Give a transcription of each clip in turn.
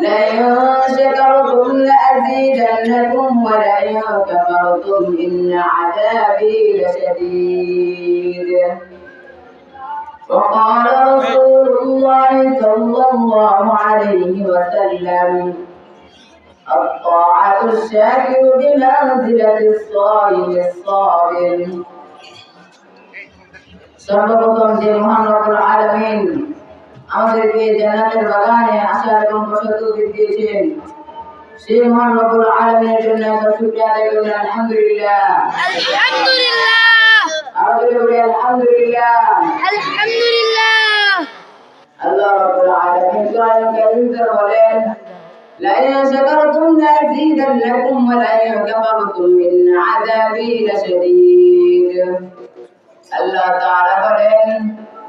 لئن شكرتم لأزيدنكم ولئن كفرتم إن عذابي لشديد وقال رسول الله صلى الله عليه وسلم الطاعة الشاكر بمنزلة الصائم الصابر সর্বপ্রথম যে মহান রব্বুল আলামিন আমাদেরকে জান্নাতের বাগানে আসার এবং বসত দিয়েছেন সেই মহান রব্বুল আলামিনের জন্য আমরা শুকরিয়া আদায় করি আলহামদুলিল্লাহ আলহামদুলিল্লাহ আমাদের বলি আলহামদুলিল্লাহ আলহামদুলিল্লাহ আল্লাহ রাব্বুল আলামিন কোরআন কারীমে বলেন لئن شكرتم لأزيدنكم ولئن كفرتم إن عذابي لشديد আল্লাহ তাআলা বলেন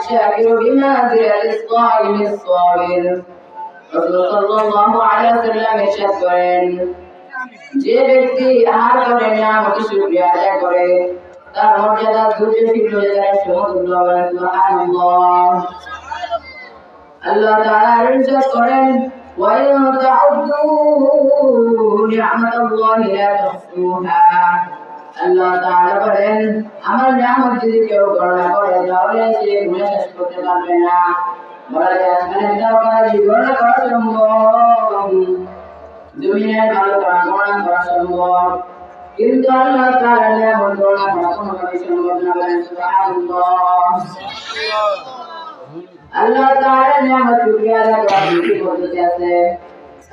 الشاكر بمنزلة الصائم الصابر رسول صلى الله عليه وسلم ইরশাদ করেন যে ব্যক্তি আহার করে নিয়ামতের শুকরিয়া আদায় করে তার মর্যাদা ধৈর্যশীল হয়ে যায় সমতুল্য বলেন সুবহানাল্লাহ আল্লাহ তাআলা ইরশাদ করেন وإن تعدوا نعمة الله لا تحصوها আল্লাহ তাআলা বলেন, আমার নিয়ামত যদি কেউ গণনা করে, তাহলে সে গুণে শেষ করতে পারবে না। বলা যায় আসমানের দরকার জীবন করা সম্ভব জমিনের ভালো করা গণনা করা সম্ভব। কিন্তু আল্লাহ তাআলা নিয়ামত গণনা করা কোনোভাবেই সম্ভব না বলেন, সুবহানাল্লাহ। আল্লাহ তাআলা নিয়ামত শুকরিয়া আদায় করার দুটি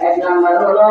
এক নম্বর হলো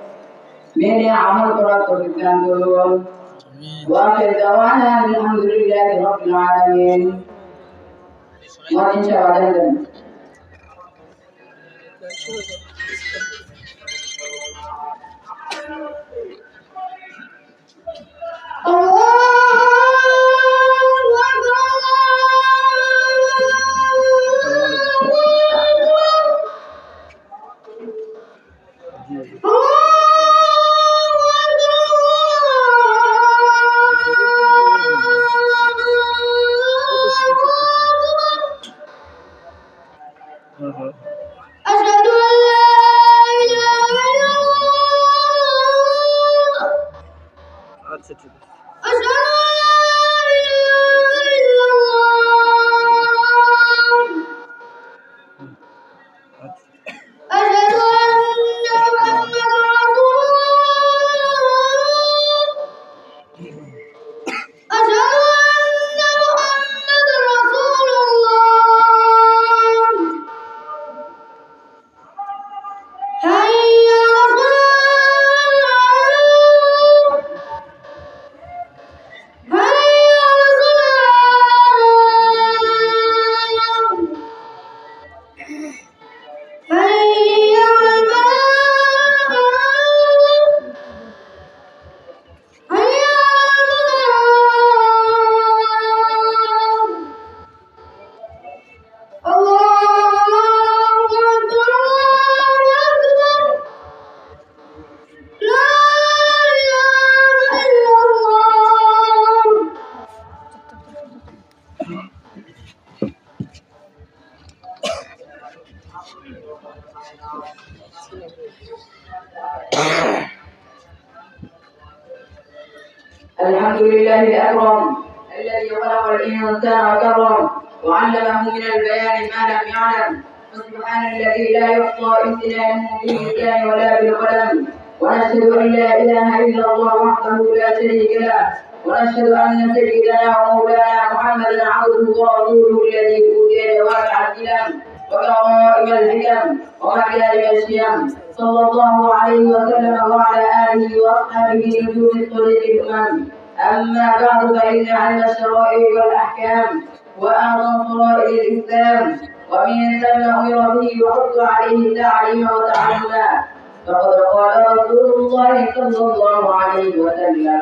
মেনে আমল করার তৌফিক দান করুন। ওয়াকে দাওয়ানা আলহামদুলিল্লাহি রাব্বিল আলামিন। ইনশাআল্লাহ الحمد لله الأكرم الذي خلق الإنسان وكرم وعلمه من البيان ما لم يعلم. فسبحان الذي لا يحصى امتنانه باللسان ولا بالقلم. ونشهد أن لا إله إلا الله وحده لا شريك له. ونشهد أن سيدنا ومولانا محمدا عبده ورسوله الذي أوتي جوامع الكلام وكرائم الحكم ومكارم الشيم صلى الله عليه وسلم وعلى آله وأصحابه نجوم الطريق الأمم أما بعد فإن علم الشرائع والأحكام وأعظم فرائض الإسلام ومن ثم أمر به وحث عليه التعليم وتعلما فقد قال رسول الله صلى الله عليه وسلم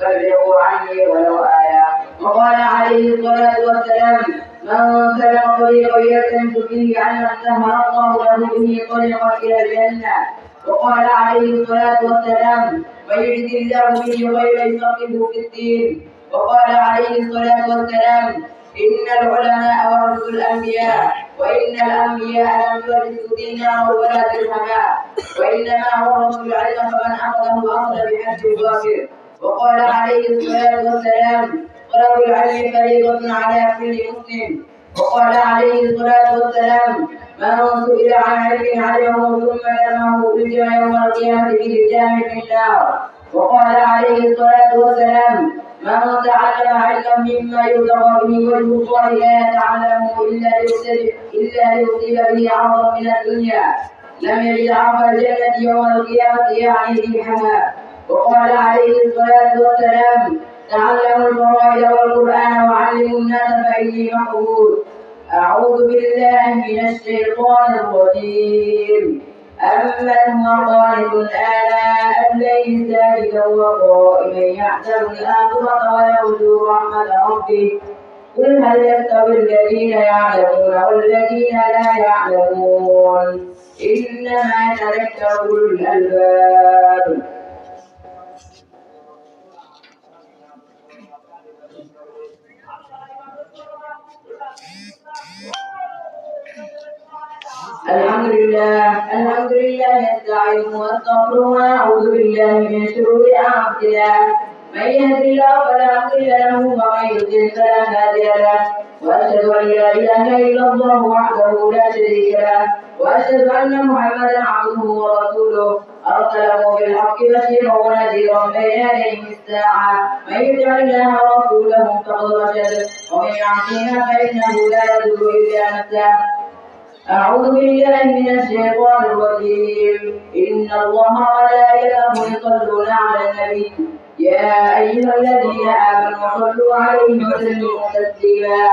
فابلغوا عني ولو آية. وقال عليه الصلاة والسلام من سلك طريقا يلتمس فيه علما سهل الله له به طريقا إلى الجنة. وقال عليه الصلاة والسلام من يرد الله به خيرا يفقهه في الدين. وقال عليه الصلاة والسلام إن العلماء ورثوا الأنبياء وإن الأنبياء لم يورثوا دينارا ولا درهما وإنما ورثوا العلم فمن أخذه أخذ بحد ظاهر وقال عليه الصلاة والسلام طلب العلم فريضة على كل مسلم. وقال عليه الصلاة والسلام من سئل عن علم علمه ثم لمه ألزم يوم القيامة بالجام في النار. وقال عليه الصلاة والسلام من تعلم علما مما يبتغى به وجه الله لا يتعلمه إلا ليصيب إلا ليصيب به عرضا من الدنيا. لم يجد عرض الجنة يوم القيامة يعني ريحها وقال عليه الصلاة والسلام تعلموا الفرائض والقرآن وعلموا الناس فإني محفوظ. أعوذ بالله من الشيطان الرجيم. أمن هو قانت آلاء الليل ساجدا وقائما يحسب الآخرة ويرجو رحمة ربه. قل هل يستوي الذين يعلمون والذين لا يعلمون؟ إنما يتذكر الألباب. الحمد لله الحمد لله نستعين ونستغفر ونعوذ بالله من شرور أنفسنا. من يهد الله فلا مضل له ومن يضلل فلا هادي له. وأشهد أن لا إله إلا الله وحده لا شريك له. وأشهد أن محمدا عبده ورسوله. أرسله بالحق بشيرا ونذيرا بين يديه الساعة من يطع الله ورسوله فقد رشد ومن يعصيها فإنه لا يضر إلا نفسه. أعوذ بالله من الشيطان الرجيم. إن الله وملائكته يصلون على النبي. يا أيها الذين آمنوا صلوا عليه وسلموا تسليما.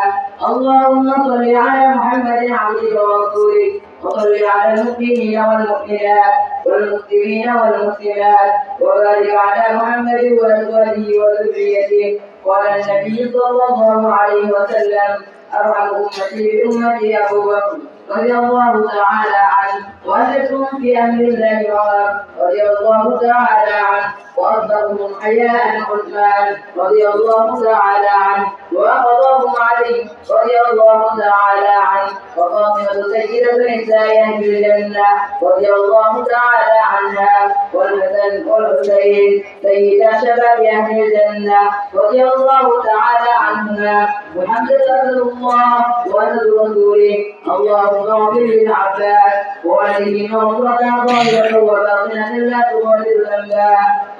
اللهم صل على محمد عبدك ورسولك وصل على المؤمنين والمؤمنات والمسلمين والمسلمات وبارك على محمد وأزواجه وذريته. وعلى النبي صلى الله عليه وسلم أرحم أمتي بأمتي أبو بكر رضي الله تعالى عنه وأشدهم في أمر الله عمر رضي الله تعالى عنه وأصدقهم حياء عثمان رضي الله تعالى عنه وأقضاهم علي رضي الله تعالى عنه وفاطمة سيدة نساء أهل الجنة رضي الله تعالى عنها والحسن والحسين سيدا شباب أهل الجنة رضي الله تعالى عنهما محمد رسول الله ورسول رسوله اللهم اغفر للعباس وعليه مغفرة ظاهرة وباطنة لا تغادر ذنبا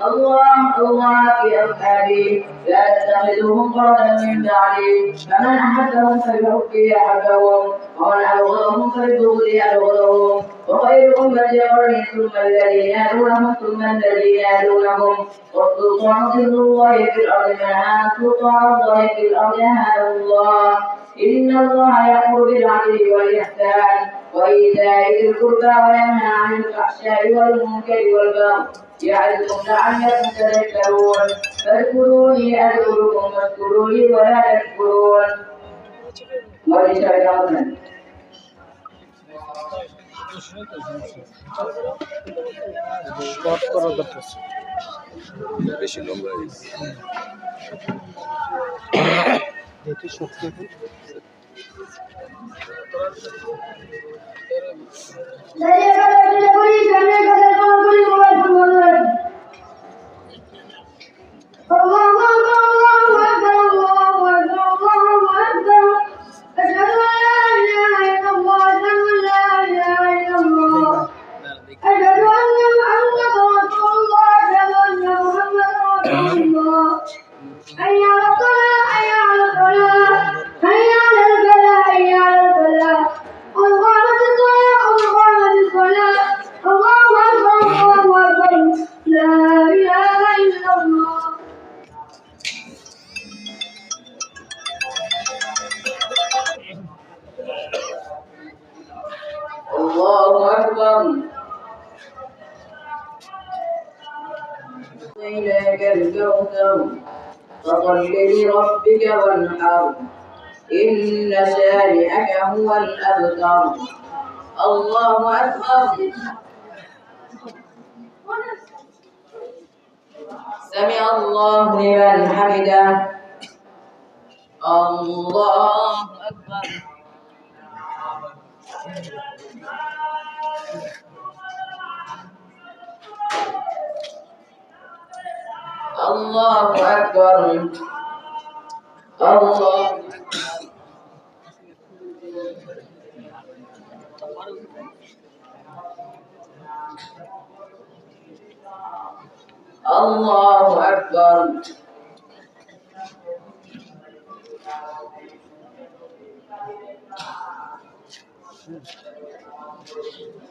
الله. الله في أصحابي لا تتخذوهم قرنا من بعدي فمن أحبهم فبحبه أحبهم. ومن أبغضهم فببغضه أبغضهم. وخير أمتي قرني ثم الذين يلونهم ثم الذين يلونهم والسلطان سر الله في الأرض منها سلطان الله في الأرض هذا الله. إن الله يأمر بالعدل والإحسان وإيتاء ذي القربى وينهى عن الفحشاء والمنكر والبغي يعظكم لعلكم تذكرون فاذكروني أذكركم واشكروا لي ولا تكفرون ولشركة শর্ট করা দরকার বেশি লম্বা হয়েছে যেহেতু শক্তি जय जय गदर गोली जय जय गदर गोली मोबाइल फ़ोन बोल रहे الكوثر فصل لربك وانحر إن شانئك هو الأبتر الله أكبر سمع الله لمن حمده الله أكبر আল্লাহু আকবার আল্লাহ আল্লাহু আকবার Thank you.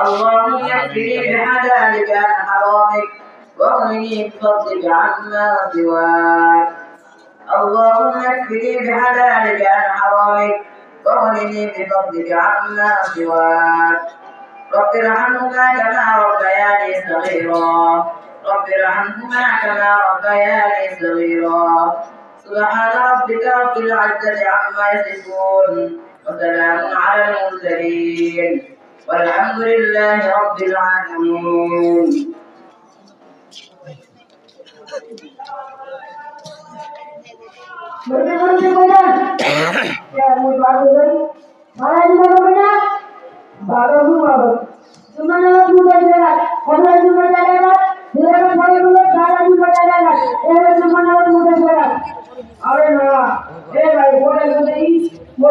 اللهم اكفني بحلالك عن حرامك واغنني بفضلك عما سواك. اللهم اكفني بحلالك عن حرامك واغنني بفضلك عما سواك. رب ارحمهما كما ربياني صغيرا. رب ارحمهما كما ربياني صغيرا. سبحان ربك رب العزة عما يصفون وسلام على المرسلين. والحمد لله رب العالمين और भाई बोले तो नहीं वो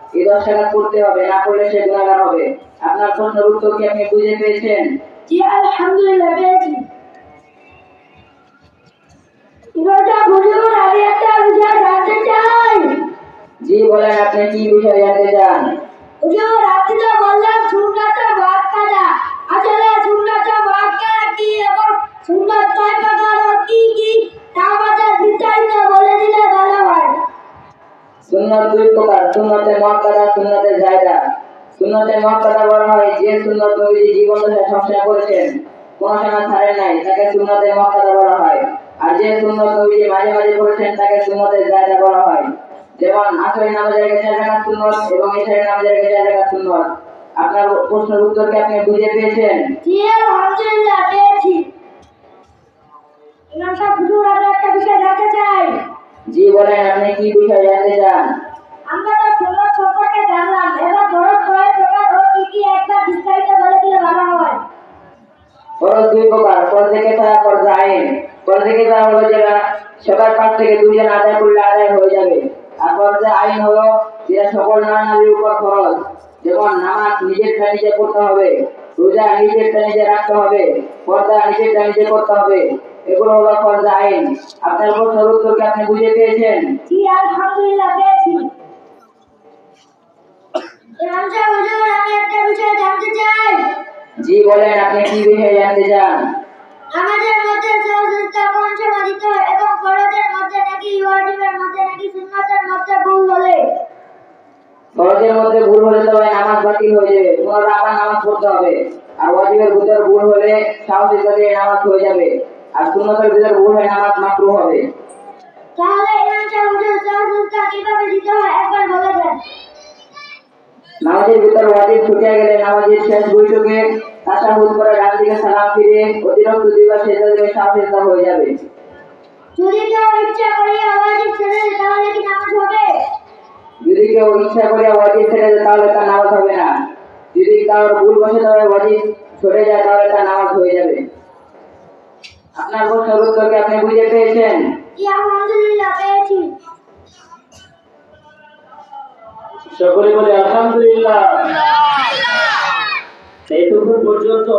এই দশটা কাজ করতে হবে না করলে সে গুণাগার হবে। আপনার প্রশ্নের উত্তর কি আপনি বুঝে পেয়েছেন? জি আলহামদুলিল্লাহ পেয়েছি। জি বলেন আপনি কি বিষয় জানতে চান? হুজুর আপনি তো বললেন সুন্নাতে ভাগ কাটা। আসলে সুন্নাতে ভাগ কাটা কি এবং সুন্নাত কয় প্রকার ও কি কি তা আমাদের বিস্তারিত বলে দিলে ভালো হয়। সুন্নাত দুই মুআক্কাদা সুন্নতে জায়দা সুন্নতে মুআক্কাদা বলা হয় যে সুন্নত নবীজি জীবন দশায় সবসময় করেছেন। কোন সময় ছাড়েন নাই তাকে সুন্নতে মুআক্কাদা বলা হয়। আর যে সুন্নত নবীজি মাঝে মাঝে করেছেন তাকে সুন্নতে জায়দা বলা হয়। যেমন আসরের নামাজের আগে চার রাকাত সুন্নত এবং ইশারের নামাজের আগে চার রাকাত সুন্নত। আপনার প্রশ্নের উত্তর কি আপনি বুঝে পেয়েছেন? জি আলহামদুলিল্লাহ পেয়েছি। ইমাম সাহেব হুজুর আমি একটা বিষয় জানতে চাই। জি বলেন আপনি কি বিষয় জানতে চান? আমরা ফরজ দুই প্রকার। ফরজে কেফায়া ফরজে আইন ফরজে কেফায়া হলো যেটা সবার পাশ থেকে দুইজন আদায় করলে আদায় হয়ে যাবে। আর ফরজে আইন হলো যেটা সকল নারীর উপর ফরজ। যেমন নামাজ নিজেরটা নিজে করতে হবে, রোজা নিজেরটা নিজে রাখতে হবে, পর্দা নিজেরটা নিজে করতে হবে। এগুলো হলো ফরজে আইন। আপনার প্রশ্নের উত্তর আপনি বুঝে পেয়েছেন? জি, আলহামদুলিল্লাহ, পেয়েছি। বলেন আপনি কি বিষয়ে জানতে চান? আমাদের মধ্যে সহজতা কোন সময় দিতে হয় এবং ফরজের মধ্যে নাকি ওয়াজিবের মধ্যে নাকি সুন্নাতের মধ্যে ভুল হলে? ফরজের মধ্যে ভুল হলে তবে নামাজ বাতিল হয়ে যাবে পুনরায় আবার নামাজ পড়তে হবে আর ওয়াজিবের ভিতর ভুল হলে সাহসিকতা দিয়ে নামাজ হয়ে যাবে আর সুন্নতের ভিতর ভুল হয়ে নামাজ মাকরু হবে। তাহলে ইমাম সাহেব সহজতা কীভাবে দিতে হয়? একবার বলে দেন। নামাজের ভিতর ওয়াজিব ছুটে গেলে নামাজের শেষ বৈঠকে তাশাহুদ করে ডান দিকে সালাম ফিরে অতিরিক্ত দুইবার সেজদা দিলে সাহসিকতা হয়ে যাবে। যদি কেউ ইচ্ছা করিয়া ওয়াজিব ছেড়ে দেয় তাহলে কি নামাজ হবে? যদি কেউ ইচ্ছা করে ওয়াজিব ছেড়ে দেয় তাহলে তার নামাজ হবে না। যদি কারোর ভুল বসে তবে ওয়াজিব ছুটে যায় তাহলে তার নামাজ হয়ে যাবে। আপনার প্রশ্নের উত্তরকে আপনি বুঝে পেয়েছেন? আলহামদুলিল্লাহ পেয়েছি। সকলে বলে আলহামদুলিল্লাহ। এইটুকু পর্যন্ত